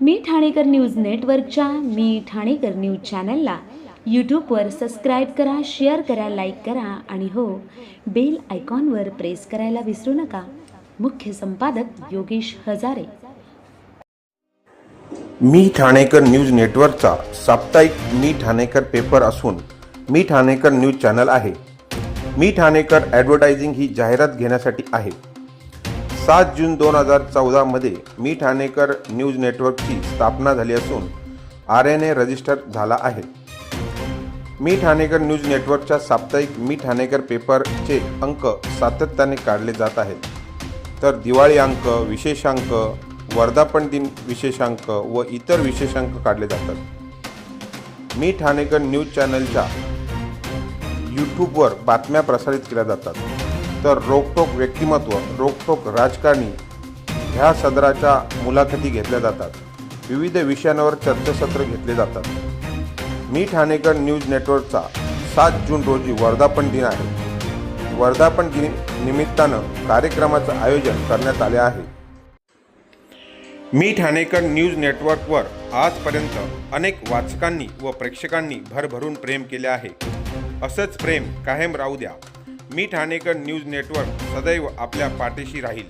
मी Thanekar news नेटवर्कच्या मी Thanekar news चॅनलला. यूट्यूबवर सबस्क्राईब करा शेअर करा लाईक करा आणि हो बेल आयकॉनवर प्रेस करायला विसरू नका. मुख्य संपादक योगेश हजारे. मी ठाणेकर न्यूज नेटवर्कचा साप्ताहिक मी ठाणेकर पेपर असून मी ठाणेकर न्यूज चॅनल आहे. मी ठाणेकर ॲडव्हर्टायझिंग ही जाहिरात घेण्यासाठी आहे. सात जून दोन हजार चौदामध्ये मी ठाणेकर न्यूज नेटवर्कची स्थापना झाली असून आर एन ए रजिस्टर झाला आहे. मी ठाणेकर न्यूज नेटवर्कच्या साप्ताहिक मी ठाणेकर पेपरचे अंक सातत्याने काढले जात आहेत. तर दिवाळी अंक विशेषांक वर्धापन दिन विशेषांक व इतर विशेषांक काढले जातात. मी ठाणेकर न्यूज चॅनलच्या यूट्यूबवर बातम्या प्रसारित केल्या जातात. तर रोकटोक व्यक्तिमत्व रोकटोक राजकारणी ह्या सदराच्या मुलाखती घेतल्या जातात. विविध विषयांवर चर्चासत्र घेतले जातात. मी ठाणेकर न्यूज नेटवर्कचा सात जून रोजी वर्धापन दिन आहे. वर्धापन दिन निमित्तानं कार्यक्रमाचं आयोजन करण्यात आले आहे. मी ठाणेकर न्यूज नेटवर्कवर आजपर्यंत अनेक वाचकांनी व प्रेक्षकांनी भरभरून प्रेम केले आहे. असंच प्रेम कायम राहू द्या. मी ठाणेकर न्यूज नेटवर्क सदैव आपल्या पाठीशी राहील.